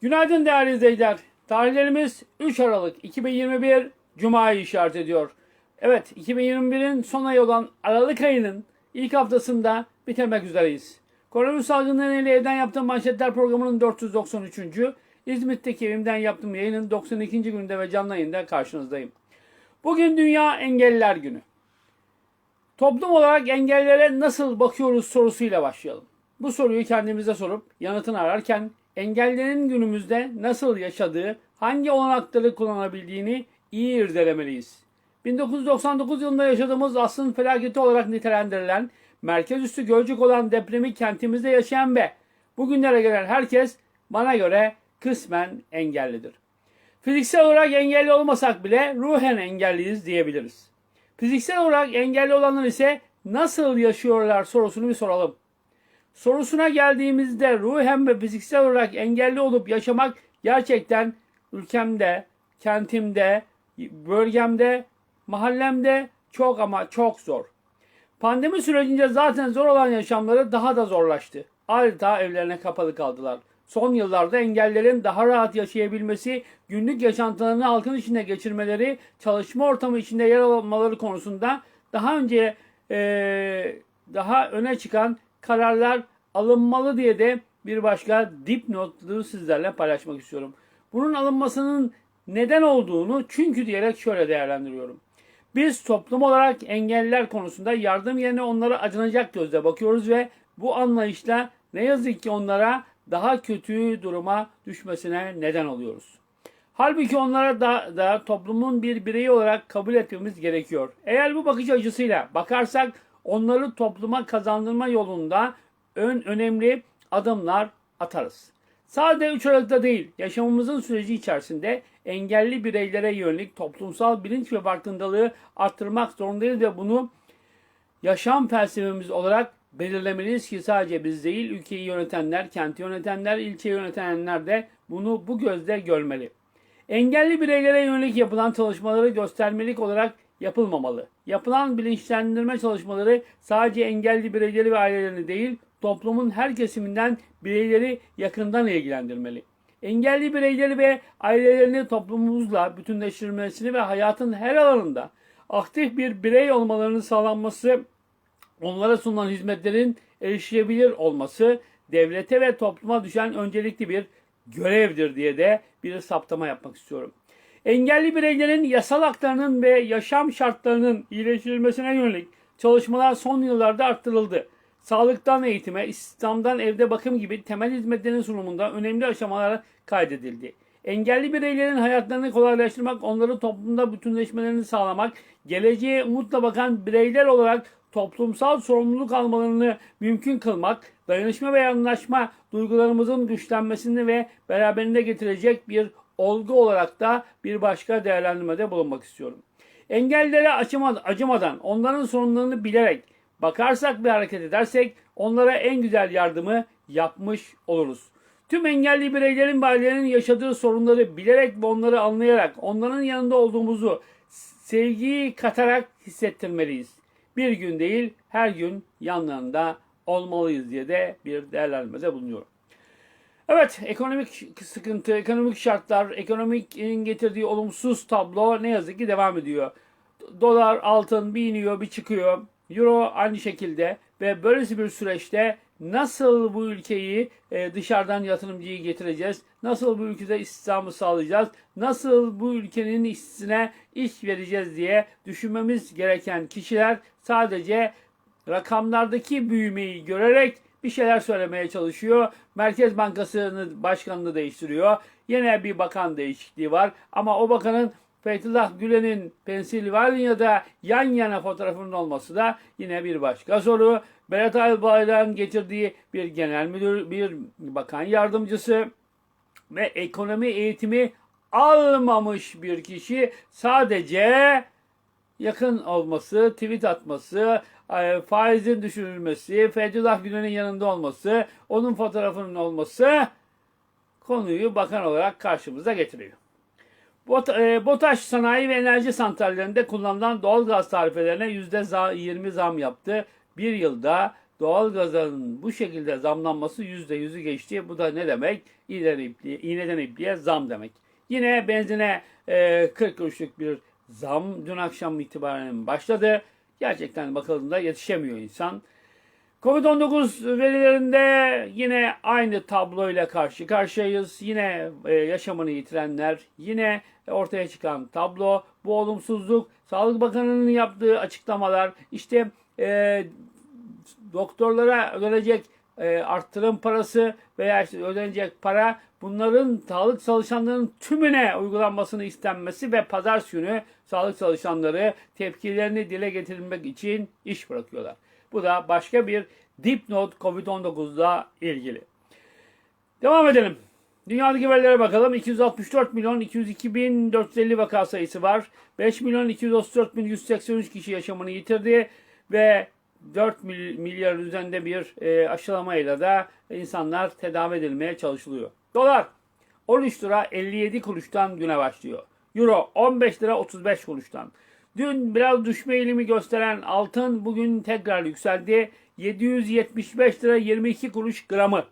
Günaydın değerli izleyiciler. Tarihlerimiz 3 Aralık 2021 Cuma'yı işaret ediyor. Evet 2021'in son ayı olan Aralık ayının ilk haftasında bitirmek üzereyiz. Koronavirüs salgını nedeniyle evden yaptığım manşetler programının 493. İzmit'teki evimden yaptığım yayının 92. gününde ve canlı yayında karşınızdayım. Bugün Dünya Engelliler Günü. Toplum olarak engellilere nasıl bakıyoruz sorusuyla başlayalım. Bu soruyu kendimize sorup yanıtını ararken engellilerin günümüzde nasıl yaşadığı, hangi olanakları kullanabildiğini iyi irdelemeliyiz. 1999 yılında yaşadığımız asrın felaketi olarak nitelendirilen, merkez üstü Gölcük olan depremi kentimizde yaşayan ve bugünlere gelen herkes bana göre kısmen engellidir. Fiziksel olarak engelli olmasak bile ruhen engelliyiz diyebiliriz. Fiziksel olarak engelli olanlar ise nasıl yaşıyorlar sorusunu bir soralım. Sorusuna geldiğimizde ruhen ve fiziksel olarak engelli olup yaşamak gerçekten ülkemde, kentimde, bölgemde, mahallemde çok ama çok zor. Pandemi sürecince zaten zor olan yaşamları daha da zorlaştı. Adeta evlerine kapalı kaldılar. Son yıllarda engellerin daha rahat yaşayabilmesi, günlük yaşantılarını halkın içinde geçirmeleri, çalışma ortamı içinde yer almaları konusunda daha önce eee, daha öne çıkan kararlar alınmalı diye de bir başka dipnotlu sizlerle paylaşmak istiyorum. Bunun alınmasının neden olduğunu çünkü diyerek şöyle değerlendiriyorum. Biz toplum olarak engelliler konusunda yardım yerine onlara acınacak gözle bakıyoruz ve bu anlayışla ne yazık ki onlara daha kötü duruma düşmesine neden oluyoruz. Halbuki onlara da, da toplumun bir bireyi olarak kabul etmemiz gerekiyor. Eğer bu bakış açısıyla bakarsak onları topluma kazandırma yolunda ön önemli adımlar atarız. Sadece 3 Aralık'ta değil, yaşamımızın süreci içerisinde engelli bireylere yönelik toplumsal bilinç ve farkındalığı arttırmak zorundayız ve bunu yaşam felsefemiz olarak belirlemeliyiz ki sadece biz değil, ülkeyi yönetenler, kenti yönetenler, ilçeyi yönetenler de bunu bu gözle görmeli. Engelli bireylere yönelik yapılan çalışmaları göstermelik olarak yapılmamalı. Yapılan bilinçlendirme çalışmaları sadece engelli bireyleri ve ailelerini değil, toplumun her kesiminden bireyleri yakından ilgilendirmeli. Engelli bireyleri ve ailelerini toplumumuzla bütünleştirilmesini ve hayatın her alanında aktif bir birey olmalarının sağlanması, onlara sunulan hizmetlerin erişilebilir olması devlete ve topluma düşen öncelikli bir görevdir diye de bir saptama yapmak istiyorum. Engelli bireylerin yasal haklarının ve yaşam şartlarının iyileştirilmesine yönelik çalışmalar son yıllarda arttırıldı. Sağlıktan eğitime, İslam'dan evde bakım gibi temel hizmetlerin sunumunda önemli aşamalar kaydedildi. Engelli bireylerin hayatlarını kolaylaştırmak, onların toplumda bütünleşmelerini sağlamak, geleceğe umutla bakan bireyler olarak toplumsal sorumluluk almalarını mümkün kılmak, dayanışma ve anlaşma duygularımızın güçlenmesini ve beraberinde getirecek bir olgu olarak da bir başka değerlendirmede bulunmak istiyorum. Engellilere acımadan, onların sorunlarını bilerek bakarsak ve hareket edersek onlara en güzel yardımı yapmış oluruz. Tüm engelli bireylerin ve ailelerin yaşadığı sorunları bilerek ve onları anlayarak onların yanında olduğumuzu sevgiyi katarak hissettirmeliyiz. Bir gün değil her gün yanlarında olmalıyız diye de bir değerlendirmede bulunuyorum. Evet, ekonomik sıkıntı, ekonomik şartlar, ekonomikin getirdiği olumsuz tablo ne yazık ki devam ediyor. Dolar, altın bir iniyor, bir çıkıyor. Euro aynı şekilde ve böylesi bir süreçte nasıl bu ülkeyi e, dışarıdan yatırımcıyı getireceğiz? Nasıl bu ülkede istihdamı sağlayacağız? Nasıl bu ülkenin işsine iş vereceğiz diye düşünmemiz gereken kişiler sadece rakamlardaki büyümeyi görerek bir şeyler söylemeye çalışıyor. Merkez Bankası'nın başkanını değiştiriyor. Yine bir bakan değişikliği var. Ama o bakanın Fethullah Gülen'in Pensilvanya'da yan yana fotoğrafının olması da yine bir başka soru. Berat Albayrak'ın getirdiği bir genel müdür, bir bakan yardımcısı ve ekonomi eğitimi almamış bir kişi sadece yakın olması, tweet atması, faizin düşürülmesi, Fethullah Gülen'in yanında olması, onun fotoğrafının olması konuyu bakan olarak karşımıza getiriyor. Bot, e, BOTAŞ sanayi ve enerji santrallerinde kullanılan doğal gaz tarifelerine %20 zam yaptı. Bir yılda doğalgazın bu şekilde zamlanması %100'ü geçti. Bu da ne demek? İğneden ipliğe, iğneden ipliğe zam demek. Yine benzine e, 40 kuruşluk bir zam dün akşam itibaren başladı. Gerçekten bakıldığında yetişemiyor insan. Covid-19 verilerinde yine aynı tabloyla karşı karşıyayız. Yine e, yaşamını yitirenler, yine ortaya çıkan tablo, bu olumsuzluk, Sağlık Bakanı'nın yaptığı açıklamalar, işte e, doktorlara ödenecek e, arttırım parası veya işte ödenecek para bunların sağlık çalışanlarının tümüne uygulanmasını istenmesi ve pazar günü sağlık çalışanları tepkilerini dile getirmek için iş bırakıyorlar. Bu da başka bir dipnot Covid-19'la ilgili. Devam edelim. Dünyadaki verilere bakalım. 264 milyon 202 bin 450 vaka sayısı var. 5 milyon 234 bin 183 kişi yaşamını yitirdi ve 4 mil- milyar üzerinde bir e, aşılamayla da insanlar tedavi edilmeye çalışılıyor. Dolar 13 lira 57 kuruştan güne başlıyor. Euro 15 lira 35 kuruştan. Dün biraz düşme eğilimi gösteren altın bugün tekrar yükseldi. 775 lira 22 kuruş gramı.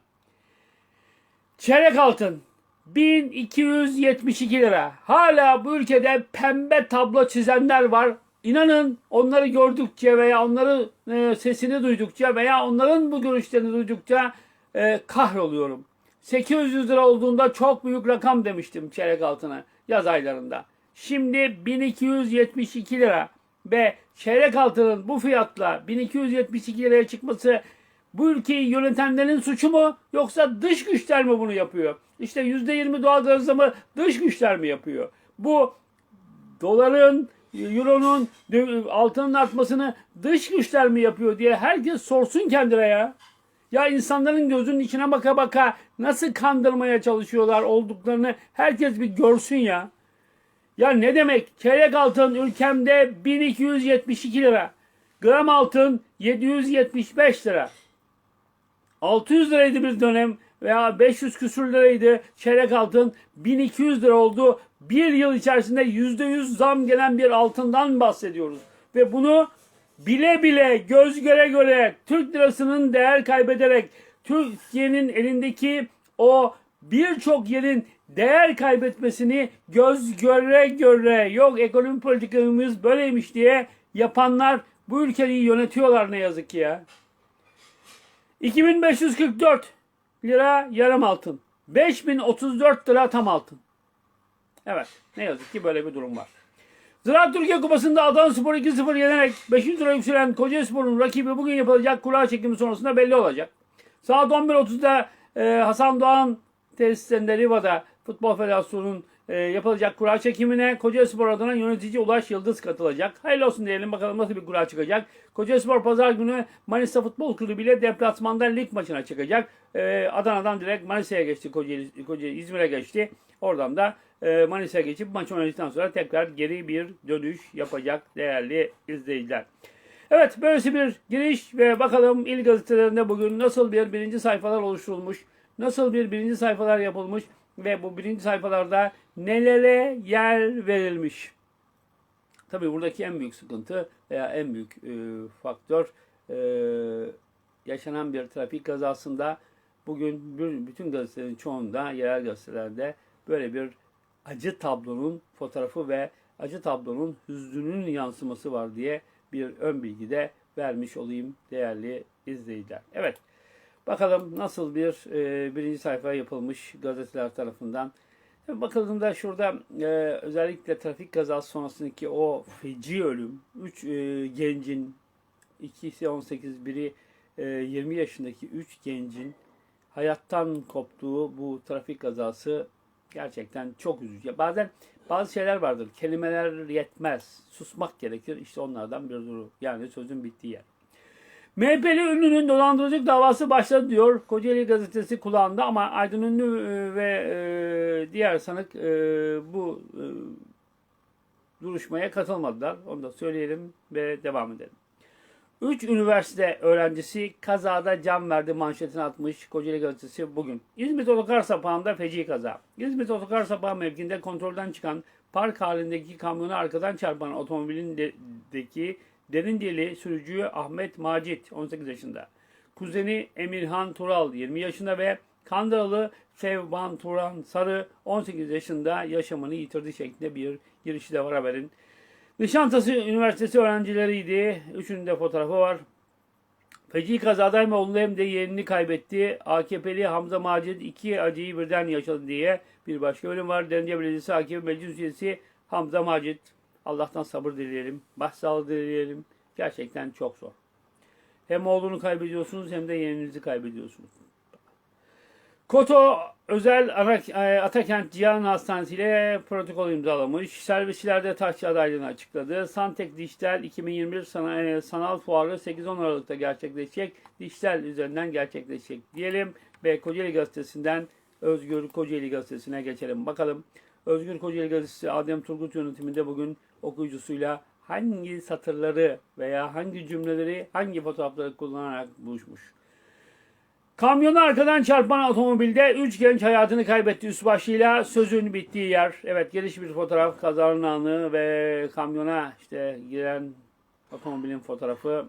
Çeyrek altın 1272 lira. Hala bu ülkede pembe tablo çizenler var. İnanın onları gördükçe veya onları e, sesini duydukça veya onların bu görüşlerini duydukça e, kahroluyorum. 800 lira olduğunda çok büyük rakam demiştim çeyrek altına yaz aylarında. Şimdi 1272 lira ve çeyrek altının bu fiyatla 1272 liraya çıkması bu ülkeyi yönetenlerin suçu mu yoksa dış güçler mi bunu yapıyor? İşte %20 doğal gaz zamı dış güçler mi yapıyor? Bu doların, euronun, altının artmasını dış güçler mi yapıyor diye herkes sorsun kendine ya. Ya insanların gözünün içine baka baka nasıl kandırmaya çalışıyorlar olduklarını herkes bir görsün ya. Ya ne demek? Çeyrek altın ülkemde 1272 lira. Gram altın 775 lira. 600 liraydı bir dönem veya 500 küsür liraydı çeyrek altın 1200 lira oldu. Bir yıl içerisinde %100 zam gelen bir altından bahsediyoruz. Ve bunu bile bile göz göre göre Türk lirasının değer kaybederek Türkiye'nin elindeki o birçok yerin değer kaybetmesini göz göre göre yok ekonomi politikamız böyleymiş diye yapanlar bu ülkeyi yönetiyorlar ne yazık ki ya. 2544 lira yarım altın. 5034 lira tam altın. Evet ne yazık ki böyle bir durum var. Ziraat Türkiye Kupası'nda Adana Spor 2-0 yenerek 500 lira yükselen Kocaelispor'un rakibi bugün yapılacak kura çekimi sonrasında belli olacak. Saat 11.30'da e, Hasan Doğan tesislerinde Riva'da Futbol Federasyonu'nun e, yapılacak kura çekimine Kocaelispor adına yönetici Ulaş Yıldız katılacak. Hayırlı olsun diyelim bakalım nasıl bir kura çıkacak. Kocaelispor pazar günü Manisa Futbol Kulübü ile deplasmanda lig maçına çıkacak. E, Adana'dan direkt Manisa'ya geçti. Kocaeli, Kocaeli İzmir'e geçti. Oradan da e, Manisa'ya geçip maç oynadıktan sonra tekrar geri bir dönüş yapacak değerli izleyiciler. Evet böylesi bir giriş ve bakalım il gazetelerinde bugün nasıl bir birinci sayfalar oluşturulmuş, nasıl bir birinci sayfalar yapılmış ve bu birinci sayfalarda nelere yer verilmiş. Tabii buradaki en büyük sıkıntı veya en büyük e, faktör e, yaşanan bir trafik kazasında bugün bütün gazetelerin çoğunda, yerel gazetelerde böyle bir acı tablonun fotoğrafı ve acı tablonun hüznünün yansıması var diye bir ön bilgi de vermiş olayım değerli izleyiciler. Evet. Bakalım nasıl bir e, birinci sayfa yapılmış gazeteler tarafından. Bakıldığında şurada e, özellikle trafik kazası sonrasındaki o feci ölüm, 3 gencin, ikisi 18, biri e, 20 yaşındaki 3 gencin hayattan koptuğu bu trafik kazası gerçekten çok üzücü. Bazen bazı şeyler vardır. Kelimeler yetmez. Susmak gerekir. İşte onlardan bir duru. Yani sözün bittiği yer. MHP'li ünlünün dolandırıcılık davası başladı diyor. Kocaeli gazetesi kulağında ama Aydın Ünlü e, ve e, diğer sanık e, bu duruşmaya katılmadılar. Onu da söyleyelim ve devam edelim. 3 üniversite öğrencisi kazada can verdi manşetini atmış Kocaeli Gazetesi bugün. İzmit Otokar Sapağı'nda feci kaza. İzmit Otokar Sapağı mevkinde kontrolden çıkan park halindeki kamyonu arkadan çarpan otomobilindeki Derinceli sürücü Ahmet Macit 18 yaşında. kuzeni Emirhan Tural 20 yaşında ve Kandıralı Sevban Turan Sarı 18 yaşında yaşamını yitirdi şeklinde bir girişi de var haberin. Nişantaşı Üniversitesi öğrencileriydi. Üçünün de fotoğrafı var. Feci kazada hem oğlunu hem de yeğenini kaybetti. AKP'li Hamza Macit iki acıyı birden yaşadı diye bir başka bölüm var. Derince Belediyesi AKP Meclis Üyesi Hamza Macit. Allah'tan sabır dileyelim. Başsağlığı dileyelim. Gerçekten çok zor. Hem oğlunu kaybediyorsunuz hem de yeğeninizi kaybediyorsunuz. Koto Özel e, Atakent Cihan Hastanesi ile protokol imzalamış. Servisçilerde taşçı adaylığını açıkladı. Santek Dijital 2021 sana- e, sanal fuarı 8-10 Aralık'ta gerçekleşecek. Dijital üzerinden gerçekleşecek diyelim. Ve Kocaeli Gazetesi'nden Özgür Kocaeli Gazetesi'ne geçelim. Bakalım Özgür Kocaeli Gazetesi Adem Turgut yönetiminde bugün okuyucusuyla hangi satırları veya hangi cümleleri hangi fotoğrafları kullanarak buluşmuş. Kamyonu arkadan çarpan otomobilde 3 genç hayatını kaybetti üst başıyla sözün bittiği yer. Evet geniş bir fotoğraf kazanın anı ve kamyona işte giren otomobilin fotoğrafı.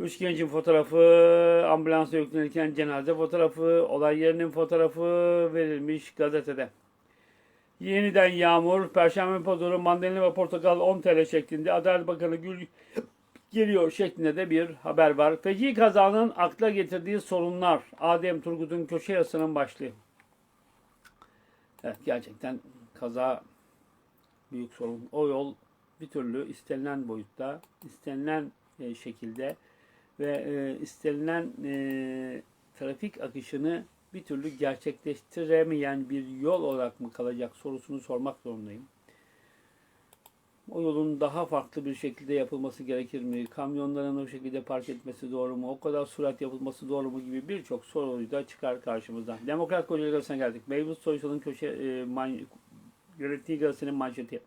Üç gencin fotoğrafı, ambulansa yüklenirken cenaze fotoğrafı, olay yerinin fotoğrafı verilmiş gazetede. Yeniden yağmur, perşembe pazarı mandalina ve portakal 10 TL şeklinde Adalet Bakanı Gül geliyor şeklinde de bir haber var. Feci kazanın akla getirdiği sorunlar. Adem Turgut'un köşe yazısının başlığı. Evet gerçekten kaza büyük sorun. O yol bir türlü istenilen boyutta, istenilen e, şekilde ve e, istenilen e, trafik akışını bir türlü gerçekleştiremeyen bir yol olarak mı kalacak sorusunu sormak zorundayım. O yolun daha farklı bir şekilde yapılması gerekir mi? Kamyonların o şekilde park etmesi doğru mu? O kadar sürat yapılması doğru mu? Gibi birçok soruyu da çıkar karşımıza. Demokrat Kocaeli Gazetesi'ne geldik. Mevlüt Soysal'ın köşe e, man, yönettiği gazetenin manşeti.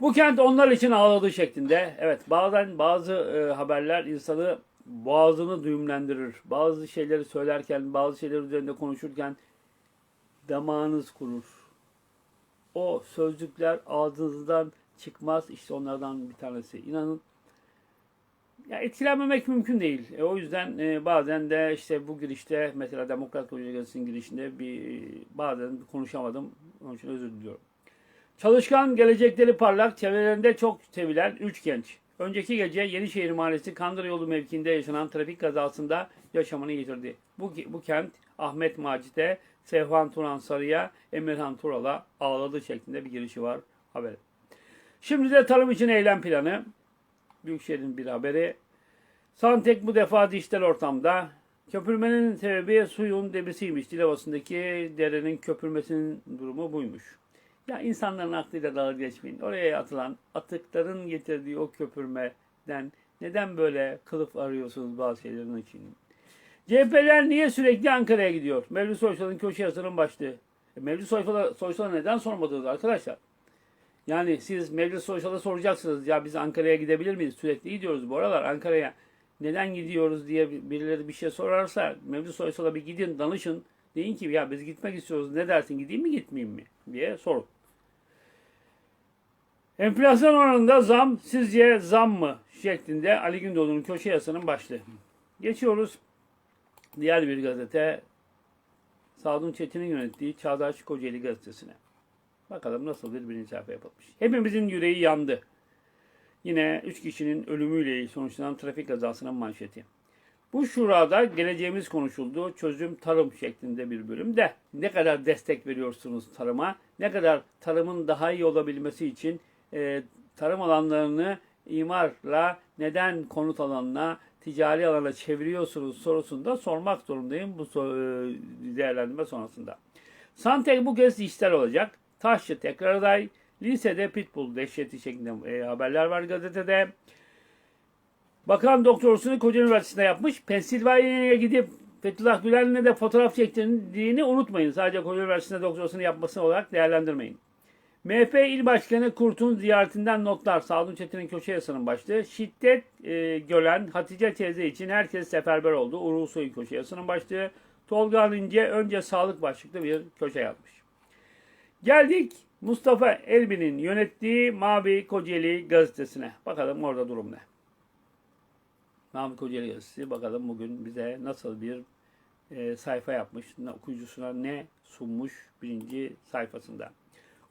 Bu kent onlar için ağladı şeklinde. Evet bazen bazı e, haberler insanı boğazını düğümlendirir. Bazı şeyleri söylerken, bazı şeyler üzerinde konuşurken damağınız kurur. O sözcükler ağzınızdan çıkmaz. İşte onlardan bir tanesi. İnanın ya etkilenmemek mümkün değil. E, o yüzden e, bazen de işte bu girişte mesela Demokrat Kocaeli Gazetesi'nin girişinde bir bazen konuşamadım. Onun için özür diliyorum. Çalışkan, gelecekleri parlak, çevrelerinde çok sevilen 3 genç. Önceki gece Yenişehir Mahallesi Kandıra Yolu mevkiinde yaşanan trafik kazasında yaşamını yitirdi. Bu, bu kent Ahmet Macit'e, Sehvan Turan Sarı'ya, Emirhan Tural'a ağladı şeklinde bir girişi var haberi. Şimdi de tarım için eylem planı. Büyükşehir'in bir haberi. Santek bu defa dijital ortamda. Köpürmenin sebebi suyun debisiymiş. Dilovası'ndaki derenin köpürmesinin durumu buymuş. Ya insanların aklıyla dalga geçmeyin. Oraya atılan atıkların getirdiği o köpürmeden neden böyle kılıf arıyorsunuz bazı şeylerin için? CHP'ler niye sürekli Ankara'ya gidiyor? Mevlüt Soysal'ın köşe yazının başlığı. E, Mevlüt Soysal'a, neden sormadınız arkadaşlar? Yani siz Mevlüt Soysal'a soracaksınız. Ya biz Ankara'ya gidebilir miyiz? Sürekli gidiyoruz bu aralar Ankara'ya. Neden gidiyoruz diye birileri bir şey sorarsa Mevlüt Soysal'a bir gidin danışın. Deyin ki ya biz gitmek istiyoruz. Ne dersin gideyim mi gitmeyeyim mi? diye sorun. Enflasyon oranında zam sizce zam mı? şeklinde Ali Gündoğdu'nun köşe yazısının başlığı. Geçiyoruz diğer bir gazete Sadun Çetin'in yönettiği Çağdaş Kocaeli gazetesine. Bakalım nasıl bir birinci sayfa yapılmış. Hepimizin yüreği yandı. Yine 3 kişinin ölümüyle sonuçlanan trafik kazasının manşeti. Bu şurada geleceğimiz konuşuldu. Çözüm tarım şeklinde bir bölümde. Ne kadar destek veriyorsunuz tarıma? Ne kadar tarımın daha iyi olabilmesi için e, tarım alanlarını imarla neden konut alanına, ticari alana çeviriyorsunuz sorusunu da sormak zorundayım bu e, değerlendirme sonrasında. Santek bu kez dijital olacak. Taşçı tekrar aday. Lisede pitbull dehşeti şeklinde e, haberler var gazetede. Bakan doktorusunu Kocaeli Üniversitesi'nde yapmış. Pensilvanya'ya gidip Fethullah Gülen'le de fotoğraf çektirdiğini unutmayın. Sadece Kocaeli Üniversitesi'nde doktorasını yapması olarak değerlendirmeyin. MHP İl Başkanı Kurt'un ziyaretinden notlar. Sadun Çetin'in köşe yazısının başlığı. Şiddet e, gören Hatice teyze için herkes seferber oldu. Uğur Ulusoy'un köşe yazısının başlığı. Tolga İnce önce sağlık başlıklı bir köşe yazmış. Geldik Mustafa Elbin'in yönettiği Mavi Kocaeli gazetesine. Bakalım orada durum ne? Mahmut Kocaeli Gazetesi bakalım bugün bize nasıl bir e, sayfa yapmış, okuyucusuna ne sunmuş birinci sayfasında.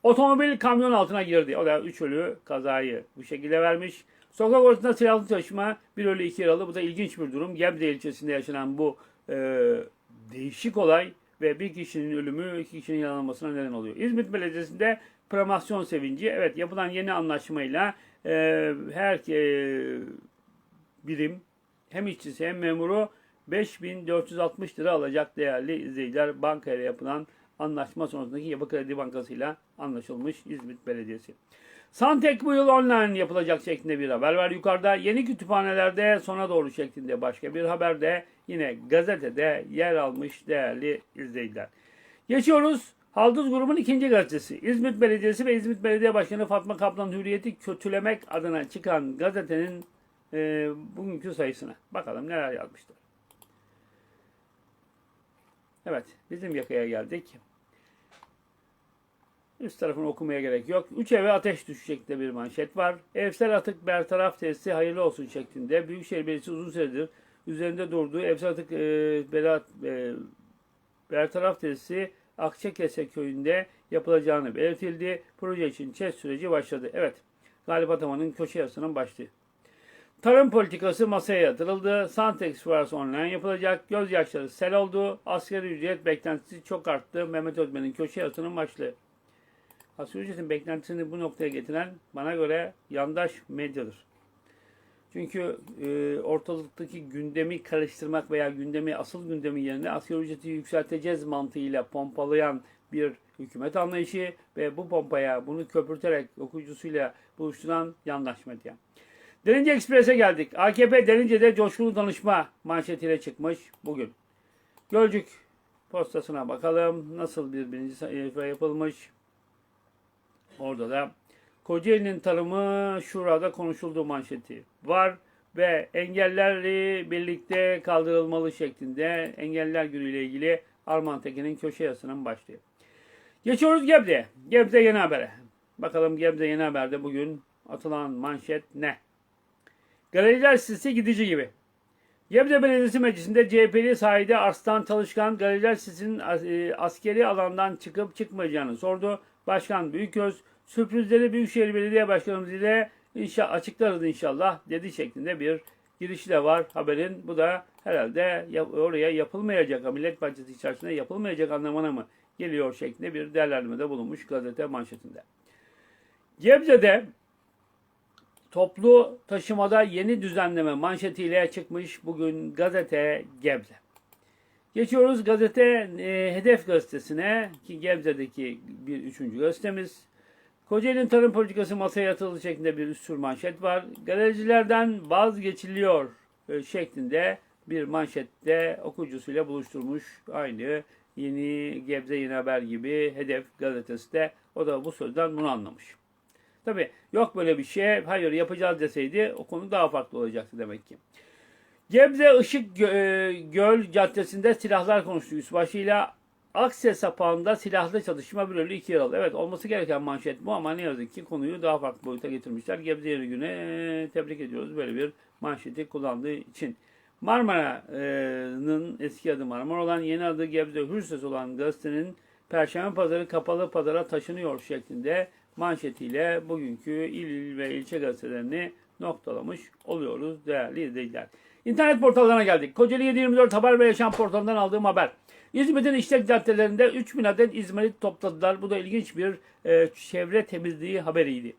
Otomobil kamyon altına girdi. O da 3 ölü kazayı bu şekilde vermiş. Sokak ortasında silahlı taşıma 1 ölü 2 yaralı. Bu da ilginç bir durum. Gebze ilçesinde yaşanan bu e, değişik olay ve bir kişinin ölümü iki kişinin yaralanmasına neden oluyor. İzmit Belediyesi'nde promosyon sevinci. Evet yapılan yeni anlaşmayla e, her e, birim hem işçisi hem memuru 5460 lira alacak değerli izleyiciler. Bankayla yapılan anlaşma sonrasındaki Yapı Kredi Bankası ile anlaşılmış İzmit Belediyesi. Santek bu yıl online yapılacak şeklinde bir haber var yukarıda. Yeni kütüphanelerde sona doğru şeklinde başka bir haber de yine gazetede yer almış değerli izleyiciler. Geçiyoruz. Halduz grubun ikinci gazetesi. İzmit Belediyesi ve İzmit Belediye Başkanı Fatma Kaplan Hürriyeti kötülemek adına çıkan gazetenin e, bugünkü sayısına. Bakalım neler yazmışlar. Evet, bizim yakaya geldik. Üst tarafını okumaya gerek yok. Üç eve ateş düşecek şeklinde bir manşet var. Evsel atık bertaraf testi hayırlı olsun şeklinde. Büyükşehir Belediyesi uzun süredir üzerinde durduğu evsel atık e, berat, e, bertaraf testi Akçakese köyünde yapılacağını belirtildi. Proje için çet süreci başladı. Evet, Galip Ataman'ın köşe yazısının başlığı. Tarım politikası masaya yatırıldı. Santex fuarası online yapılacak. Gözyaşları sel oldu. Asgari ücret beklentisi çok arttı. Mehmet Özmen'in köşe yazısının başlığı. Asgari ücretin beklentisini bu noktaya getiren bana göre yandaş medyadır. Çünkü e, ortalıktaki gündemi karıştırmak veya gündemi asıl gündemi yerine asgari ücreti yükselteceğiz mantığıyla pompalayan bir hükümet anlayışı ve bu pompaya bunu köpürterek okuyucusuyla buluşturan yandaş medya. Derince Ekspres'e geldik. AKP Derince'de coşkulu danışma manşetiyle çıkmış bugün. Gölcük postasına bakalım. Nasıl bir birinci sayfa yapılmış. Orada da Kocaeli'nin tarımı şurada konuşulduğu manşeti var ve engellerle birlikte kaldırılmalı şeklinde engeller günüyle ilgili Arman Tekin'in köşe yazısının başlığı. Geçiyoruz Gebze'ye. Gebze yeni habere. Bakalım Gebze yeni haberde bugün atılan manşet ne? Galeriler sitesi gidici gibi. Gebze Belediyesi Meclisi'nde CHP'li Saide Arslan Çalışkan galeriler sitesinin e, askeri alandan çıkıp çıkmayacağını sordu. Başkan Büyüköz sürprizleri Büyükşehir Belediye Başkanımız ile inşa açıklarız inşallah dedi şeklinde bir girişi de var haberin. Bu da herhalde yap- oraya yapılmayacak, Millet Bahçesi içerisinde yapılmayacak anlamına mı geliyor şeklinde bir değerlendirmede bulunmuş gazete manşetinde. Gebze'de toplu taşımada yeni düzenleme manşetiyle çıkmış bugün gazete Gebze. Geçiyoruz gazete e, Hedef gazetesine ki Gebze'deki bir üçüncü gazetemiz. Kocaeli'nin tarım politikası masaya yatırıldı şeklinde bir üst manşet var. Galericilerden vazgeçiliyor e, şeklinde bir manşette okuyucusuyla buluşturmuş. Aynı yeni Gebze Yeni Haber gibi Hedef gazetesi de o da bu sözden bunu anlamış. Tabi yok böyle bir şey hayır yapacağız deseydi o konu daha farklı olacaktı demek ki. Gebze Işık e, Göl Caddesi'nde silahlar konuştu yüzbaşıyla. Akse sapağında silahlı çatışma ölü iki yaralı. Evet olması gereken manşet bu ama ne yazık ki konuyu daha farklı boyuta getirmişler. Gebze Yeni Güne tebrik ediyoruz böyle bir manşeti kullandığı için. Marmara'nın eski adı Marmara olan yeni adı Gebze Hürses olan gazetenin Perşembe Pazarı kapalı pazara taşınıyor şeklinde manşetiyle bugünkü il ve ilçe gazetelerini noktalamış oluyoruz değerli izleyiciler. İnternet portallarına geldik. Kocaeli 724 Haber ve Yaşam portalından aldığım haber. İzmit'in işlek caddelerinde 3000 adet İzmarit topladılar. Bu da ilginç bir e, çevre temizliği haberiydi.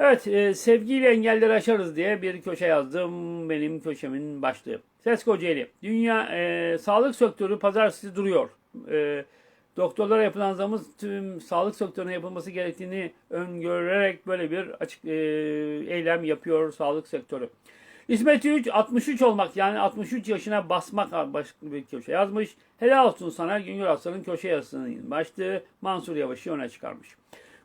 Evet, e, sevgiyle engelleri aşarız diye bir köşe yazdım. Benim köşemin başlığı. Ses Kocaeli. Dünya e, sağlık sektörü pazartesi duruyor. E, doktorlara yapılan zamın tüm sağlık sektörüne yapılması gerektiğini öngörerek böyle bir açık e, eylem yapıyor sağlık sektörü. İsmet Üç 63 olmak yani 63 yaşına basmak başka bir köşe yazmış. Helal olsun sana Güngör Aslan'ın köşe yazısının başlığı Mansur Yavaş'ı öne çıkarmış.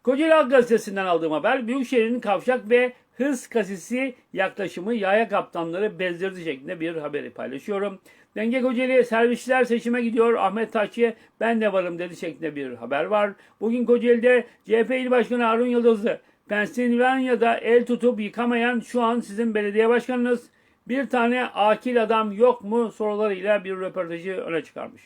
Kocaeli Halk Gazetesi'nden aldığım haber Büyükşehir'in kavşak ve hız kasisi yaklaşımı yaya kaptanları bezdirdi şeklinde bir haberi paylaşıyorum. Denge Kocaeli servisçiler seçime gidiyor. Ahmet Taşçı ben de varım dedi şeklinde bir haber var. Bugün Kocaeli'de CHP İl Başkanı Harun Yıldızlı Pensilvanya'da el tutup yıkamayan şu an sizin belediye başkanınız Bir tane akil adam yok mu sorularıyla bir röportajı öne çıkarmış.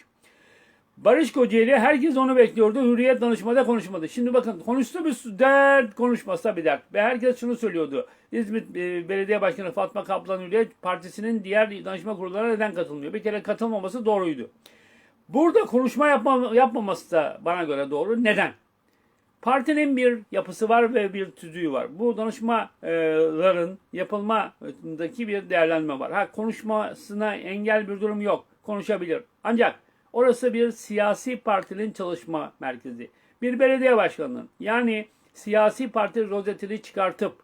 Barış Kocaeli herkes onu bekliyordu. Hürriyet danışmada konuşmadı. Şimdi bakın konuştu bir dert, konuşmasa bir dert. Ve herkes şunu söylüyordu. İzmit e, Belediye Başkanı Fatma Kaplan Hürriyet Partisi'nin diğer danışma kurullarına neden katılmıyor? Bir kere katılmaması doğruydu. Burada konuşma yapma, yapmaması da bana göre doğru. Neden? Partinin bir yapısı var ve bir tüzüğü var. Bu danışmaların yapılmadaki bir değerlendirme var. Ha konuşmasına engel bir durum yok. Konuşabilir. Ancak orası bir siyasi partinin çalışma merkezi. Bir belediye başkanının yani siyasi parti rozetini çıkartıp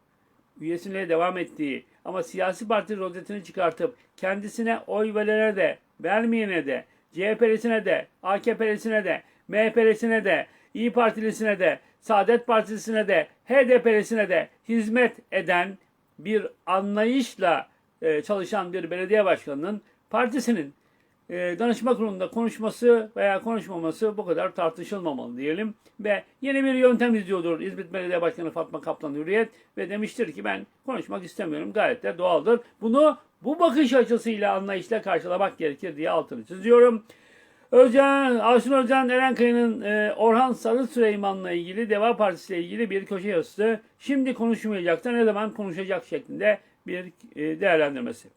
üyesine devam ettiği ama siyasi parti rozetini çıkartıp kendisine oy verene de vermeyene de CHP'lisine de AKP'lisine de MHP'lisine de İyi Partilisine de Saadet Partisi'ne de HDP'lisine de hizmet eden bir anlayışla e, çalışan bir belediye başkanının partisinin e, danışma kurulunda konuşması veya konuşmaması bu kadar tartışılmamalı diyelim. Ve yeni bir yöntem izliyordur İzmit Belediye Başkanı Fatma Kaplan Hürriyet ve demiştir ki ben konuşmak istemiyorum gayet de doğaldır. Bunu bu bakış açısıyla anlayışla karşılamak gerekir diye altını çiziyorum. Özcan, Avşin Özcan Erenkaya'nın e, Orhan Sarı Süleyman'la ilgili Deva Partisi ile ilgili bir köşe yazısı. Şimdi konuşmayacak da ne zaman konuşacak şeklinde bir e, değerlendirmesi.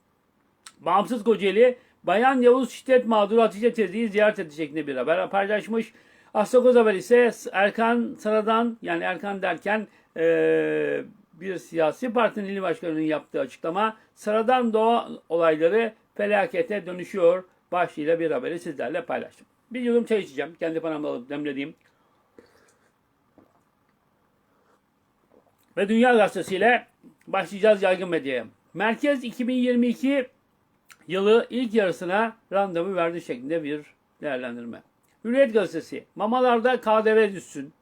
Bağımsız Kocaeli Bayan Yavuz şiddet mağduru Hatice teyzeyi ziyaret etti şeklinde bir haber paylaşmış. Astakoz Haber ise Erkan Sara'dan yani Erkan derken e, bir siyasi partinin il başkanının yaptığı açıklama sıradan doğa olayları felakete dönüşüyor başlığıyla bir haberi sizlerle paylaştım. Bir yudum çay içeceğim. Kendi paramla alıp demlediğim. Ve Dünya Gazetesi ile başlayacağız yaygın medyaya. Merkez 2022 yılı ilk yarısına randevu verdi şeklinde bir değerlendirme. Hürriyet Gazetesi, mamalarda KDV düşsün.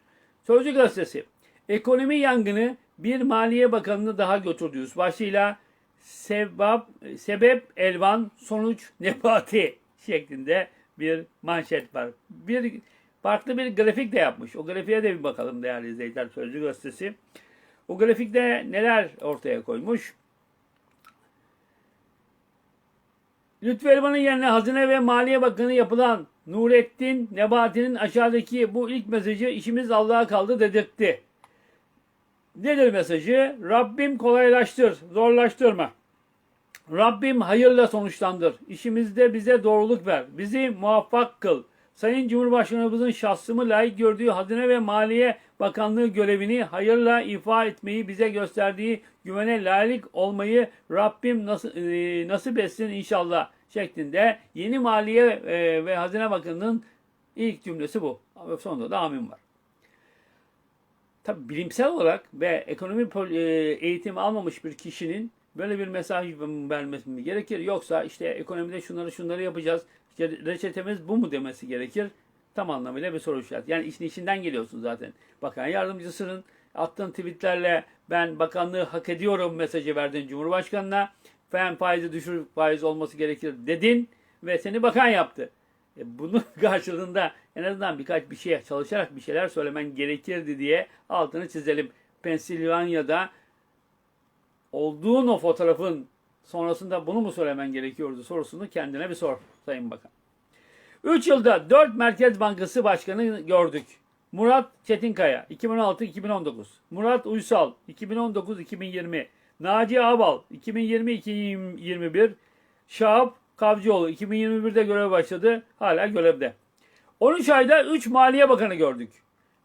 Sözcü Gazetesi, ekonomi yangını bir Maliye Bakanı'nı daha götürdü. Başlığıyla sebep, sebep elvan sonuç nebati şeklinde bir manşet var. Bir farklı bir grafik de yapmış. O grafiğe de bir bakalım değerli izleyiciler Sözcü Gazetesi. O grafikte neler ortaya koymuş? Lütfü Elvan'ın yerine Hazine ve Maliye Bakanı yapılan Nurettin Nebati'nin aşağıdaki bu ilk mesajı işimiz Allah'a kaldı dedirtti. Nedir mesajı? Rabbim kolaylaştır, zorlaştırma. Rabbim hayırla sonuçlandır. İşimizde bize doğruluk ver. Bizi muvaffak kıl. Sayın Cumhurbaşkanımızın şahsımı layık gördüğü Hazine ve Maliye Bakanlığı görevini hayırla ifa etmeyi bize gösterdiği güvene layık olmayı Rabbim nasip, e, nasip etsin inşallah şeklinde yeni Maliye e, ve Hazine Bakanı'nın ilk cümlesi bu. Sonunda da amin var. Tabi bilimsel olarak ve ekonomi e, eğitimi almamış bir kişinin böyle bir mesaj vermesi gerekir? Yoksa işte ekonomide şunları şunları yapacağız. İşte reçetemiz bu mu demesi gerekir? Tam anlamıyla bir soru işareti. Yani işin içinden geliyorsun zaten. Bakan yardımcısının attığın tweetlerle ben bakanlığı hak ediyorum mesajı verdin Cumhurbaşkanı'na. Fen faizi düşür faiz olması gerekir dedin ve seni bakan yaptı. E bunun karşılığında en azından birkaç bir şeye çalışarak bir şeyler söylemen gerekirdi diye altını çizelim. Pensilvanya'da olduğun o fotoğrafın sonrasında bunu mu söylemen gerekiyordu sorusunu kendine bir sor Sayın Bakan. 3 yılda 4 Merkez Bankası Başkanı gördük. Murat Çetinkaya 2016-2019. Murat Uysal 2019-2020. Naci Abal 2020-2021. Şahap Kavcıoğlu 2021'de görev başladı. Hala görevde. 13 ayda 3 Maliye Bakanı gördük.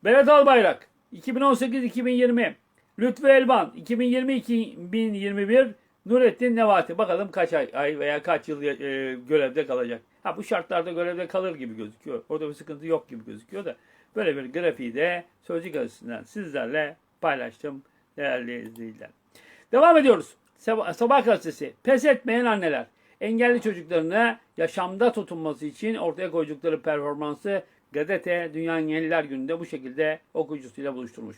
Berat Albayrak 2018-2020. Lütfü Elvan 2020-2021. Nurettin Nevati. Bakalım kaç ay, veya kaç yıl e, görevde kalacak. Ha bu şartlarda görevde kalır gibi gözüküyor. Orada bir sıkıntı yok gibi gözüküyor da. Böyle bir grafiği de Sözcü Gazetesi'nden sizlerle paylaştım değerli izleyiciler. Devam ediyoruz. Sabah gazetesi. Pes etmeyen anneler. Engelli çocuklarına yaşamda tutunması için ortaya koydukları performansı gazete Dünya Engelliler Günü'nde bu şekilde okuyucusuyla buluşturmuş.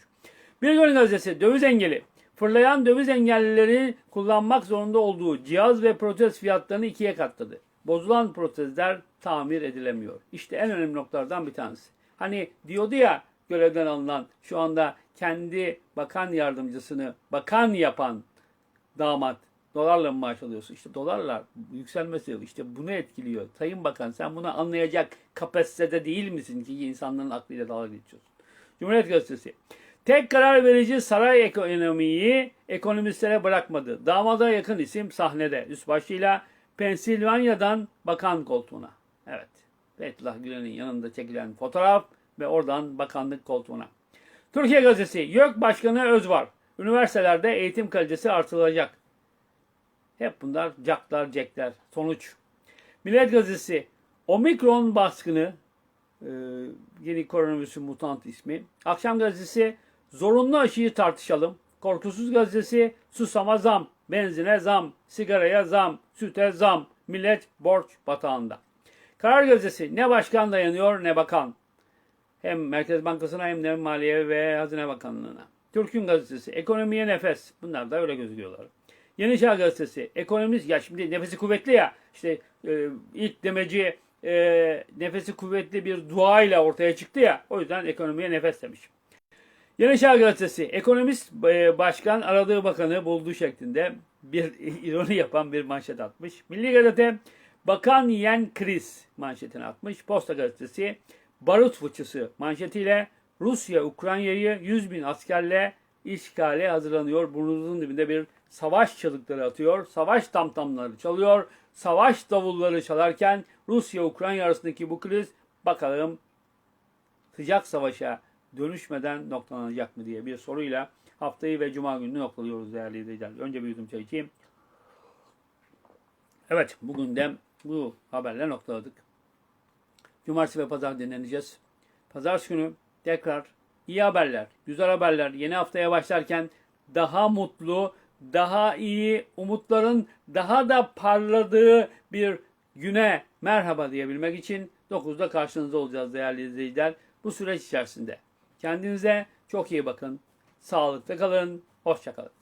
Bir gün gazetesi döviz engeli. Fırlayan döviz engellileri kullanmak zorunda olduğu cihaz ve protez fiyatlarını ikiye katladı. Bozulan protezler tamir edilemiyor. İşte en önemli noktalardan bir tanesi. Hani diyordu ya görevden alınan şu anda kendi bakan yardımcısını bakan yapan damat Dolarla mı maaş alıyorsun? İşte dolarla yükselmesi işte bunu etkiliyor. Sayın Bakan sen bunu anlayacak kapasitede değil misin ki insanların aklıyla dalga geçiyorsun. Cumhuriyet Gazetesi. Tek karar verici saray ekonomiyi ekonomistlere bırakmadı. Damada yakın isim sahnede. Üst başlığıyla Pensilvanya'dan bakan koltuğuna. Evet. Fethullah Gülen'in yanında çekilen fotoğraf ve oradan bakanlık koltuğuna. Türkiye Gazetesi. YÖK Başkanı Özvar. Üniversitelerde eğitim kalitesi artırılacak. Hep bunlar caklar, cekler. Sonuç. Millet Gazetesi. Omikron baskını e, yeni koronavirüsün mutant ismi. Akşam Gazetesi. Zorunlu aşıyı tartışalım. Korkusuz Gazetesi. Susama zam. Benzine zam. Sigaraya zam. Süte zam. Millet borç batağında. Karar Gazetesi. Ne başkan dayanıyor ne bakan. Hem Merkez Bankası'na hem de Maliye ve Hazine Bakanlığı'na. Türk'ün gazetesi. Ekonomiye nefes. Bunlar da öyle gözüküyorlar. Yeni Çağ gazetesi. Ekonomist. Ya şimdi nefesi kuvvetli ya. İşte e, ilk demeci e, nefesi kuvvetli bir duayla ortaya çıktı ya. O yüzden ekonomiye nefes demiş. Yeni Çağ gazetesi. Ekonomist e, başkan aradığı bakanı buldu şeklinde bir ironi yapan bir manşet atmış. Milli Gazete Bakan yiyen kriz manşetini atmış. Posta gazetesi barut fıçısı manşetiyle Rusya Ukrayna'yı 100 bin askerle işgale hazırlanıyor. Burnunuzun dibinde bir savaş çığlıkları atıyor. Savaş tamtamları çalıyor. Savaş davulları çalarken Rusya Ukrayna arasındaki bu kriz bakalım sıcak savaşa dönüşmeden noktalanacak mı diye bir soruyla haftayı ve cuma gününü noktalıyoruz değerli izleyiciler. Önce bir yudum çay içeyim. Evet bugün de bu haberle noktaladık. Cumartesi ve pazar dinleneceğiz. Pazartesi günü tekrar iyi haberler, güzel haberler yeni haftaya başlarken daha mutlu, daha iyi, umutların daha da parladığı bir güne merhaba diyebilmek için 9'da karşınızda olacağız değerli izleyiciler. Bu süreç içerisinde kendinize çok iyi bakın. Sağlıklı kalın. Hoşçakalın.